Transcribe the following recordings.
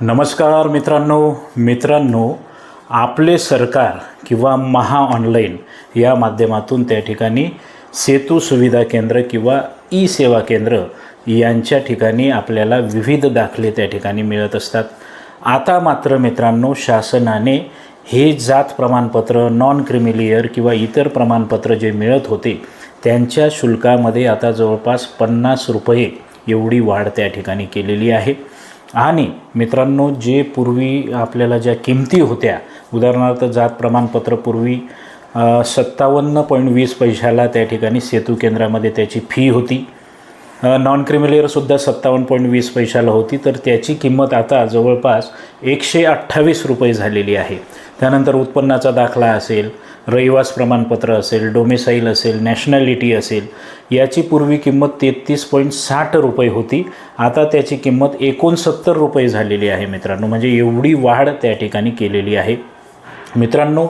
नमस्कार मित्रांनो मित्रांनो आपले सरकार किंवा महा ऑनलाईन या माध्यमातून त्या ठिकाणी सेतू सुविधा केंद्र किंवा ई सेवा केंद्र यांच्या ठिकाणी आपल्याला विविध दाखले त्या ठिकाणी मिळत असतात. आता मात्र मित्रांनो शासनाने हे जात प्रमाणपत्र नॉन क्रिमिलियर किंवा इतर प्रमाणपत्र जे मिळत होते त्यांच्या शुल्कामध्ये आता जवळपास पन्नास रुपये एवढी वाढ त्या ठिकाणी केलेली आहे. आणि मित्रांनो जे पूर्वी आपल्याला ज्या किमती होत्या उदाहरणार्थ जात प्रमाणपत्र पूर्वी सत्तावन्न पॉईंट वीस पैशाला त्या ठिकाणी सेतू केंद्रामध्ये त्याची फी होती. नॉन क्रिमिलेअरसुद्धा सत्तावन्न पॉईंट वीस पैशाला होती. तर त्याची किंमत आता जवळपास एकशे अठ्ठावीस रुपये झालेली आहे. त्यानंतर उत्पन्नाचा दाखला असेल रहिवास प्रमाणपत्र असेल डोमेसाईल असेल नॅशनॅलिटी असेल याची पूर्वी किंमत तेहतीस पॉईंट साठ रुपये होती. आता त्याची किंमत एकोणसत्तर रुपये झालेली आहे मित्रांनो. म्हणजे एवढी वाढ त्या ठिकाणी केलेली आहे. मित्रांनो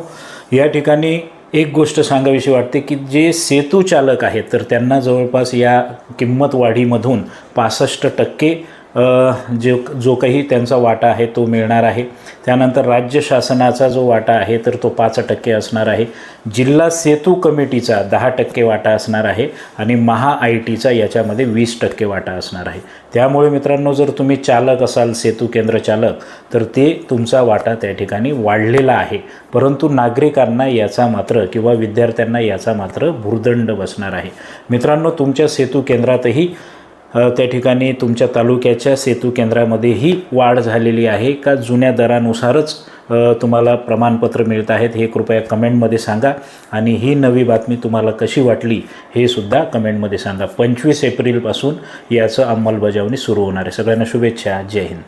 या ठिकाणी एक गोष्ट सांगावीशी वाटते की जे सेतू चालक आहेत तर त्यांना जवळपास या किंमत वाढीमधून पासष्ट टक्के जो जो काही त्यांचा वाटा आहे तो मिळणार आहे. त्यानंतर राज्य शासनाचा जो वाटा आहे तर तो पाच टक्के असणार आहे. जिल्हा सेतू कमिटीचा दहा टक्के वाटा असणार आहे आणि महा आय टीचा याच्यामध्ये वीस टक्के वाटा असणार आहे. त्यामुळे मित्रांनो जर तुम्ही चालक असाल सेतू केंद्र चालक तर ते तुमचा वाटा त्या ठिकाणी वाढलेला आहे. परंतु नागरिकांना याचा मात्र किंवा विद्यार्थ्यांना याचा मात्र भुर्दंड बसणार आहे. मित्रांनो तुमच्या सेतू केंद्रातही त्या ठिकाणी तुमच्या तालुक्याच्या सेतू केंद्रामध्येही वाढ झालेली आहे का? जुन्या दरानुसारच तुम्हाला प्रमाणपत्र मिळत आहेत हे कृपया कमेंटमध्ये सांगा. आणि ही नवी बातमी तुम्हाला कशी वाटली हे सुद्धा कमेंटमध्ये सांगा. पंचवीस एप्रिलपासून याचं अंमलबजावणी सुरू होणार आहे. सगळ्यांना शुभेच्छा. जय हिंद.